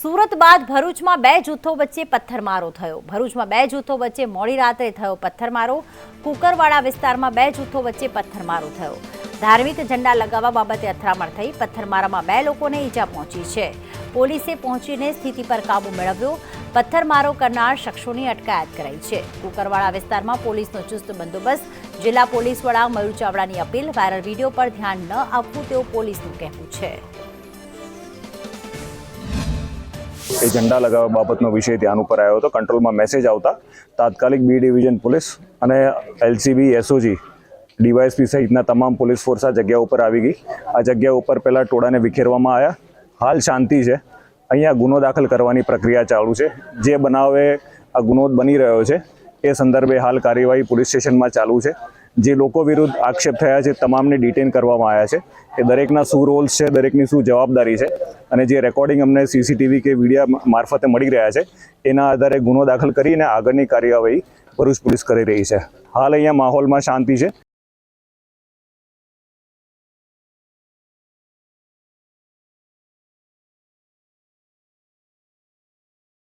સુરત બાદ ભરૂચમાં બે જૂથો વચ્ચે પથ્થરમારો થયો. ભરૂચમાં બે જૂથો વચ્ચે મોડી રાત્રે થયો પથ્થરમારો. કુકરવાડા વિસ્તારમાં બે જૂથો વચ્ચે પથ્થરમારો થયો. ધાર્મિક ઝંડા લગાવવા બાબતે અથડામણ થઈ પથ્થરમારામાં બે લોકોને ઈજા પહોંચી છે. પોલીસે પહોંચીને સ્થિતિ પર કાબુ મેળવ્યો. પથ્થરમારો કરનાર શખ્સોની અટકાયત કરાઈ છે. કુકરવાડા વિસ્તારમાં પોલીસનો ચુસ્ત બંદોબસ્ત. જિલ્લા પોલીસ વડા મયુર ચાવડાની અપીલ. વાયરલ વીડિયો પર ધ્યાન ન આપવું તેવું પોલીસનું કહેવું છે. એ ઝંડા લગાવવા બાબતનો વિષય ધ્યાન ઉપર આવ્યો હતો. કંટ્રોલમાં મેસેજ આવતા તાત્કાલિક બી ડિવિઝન પોલીસ અને એલસીબી, એસઓજી, ડીવાયએસપી સહિતના તમામ પોલીસ ફોર્સ આ જગ્યા ઉપર આવી ગઈ. આ જગ્યા ઉપર પહેલાં ટોળાને વિખેરવામાં આવ્યા. હાલ શાંતિ છે. અહીંયા ગુનો દાખલ કરવાની પ્રક્રિયા ચાલુ છે. જે બનાવે આ ગુનો બની રહ્યો છે, એ સંદર્ભે હાલ કાર્યવાહી પોલીસ સ્ટેશનમાં ચાલુ છે. જે લોકો વિરુદ્ધ આક્ષેપ થયા છે, તમામને ડિટેન કરવામાં આવ્યા છે એ દરેકના શું રોલ્સ છે, દરેકની શું જવાબદારી છે અને જે રેકોર્ડિંગ અમને સીસીટીવી કે વિડીયા મારફતે મળી રહ્યા છે, એના આધારે ગુનો દાખલ કરીને આગળની કાર્યવાહી ભરૂચ પોલીસ કરી રહી છે. હાલ અહીંયા માહોલમાં શાંતિ છે.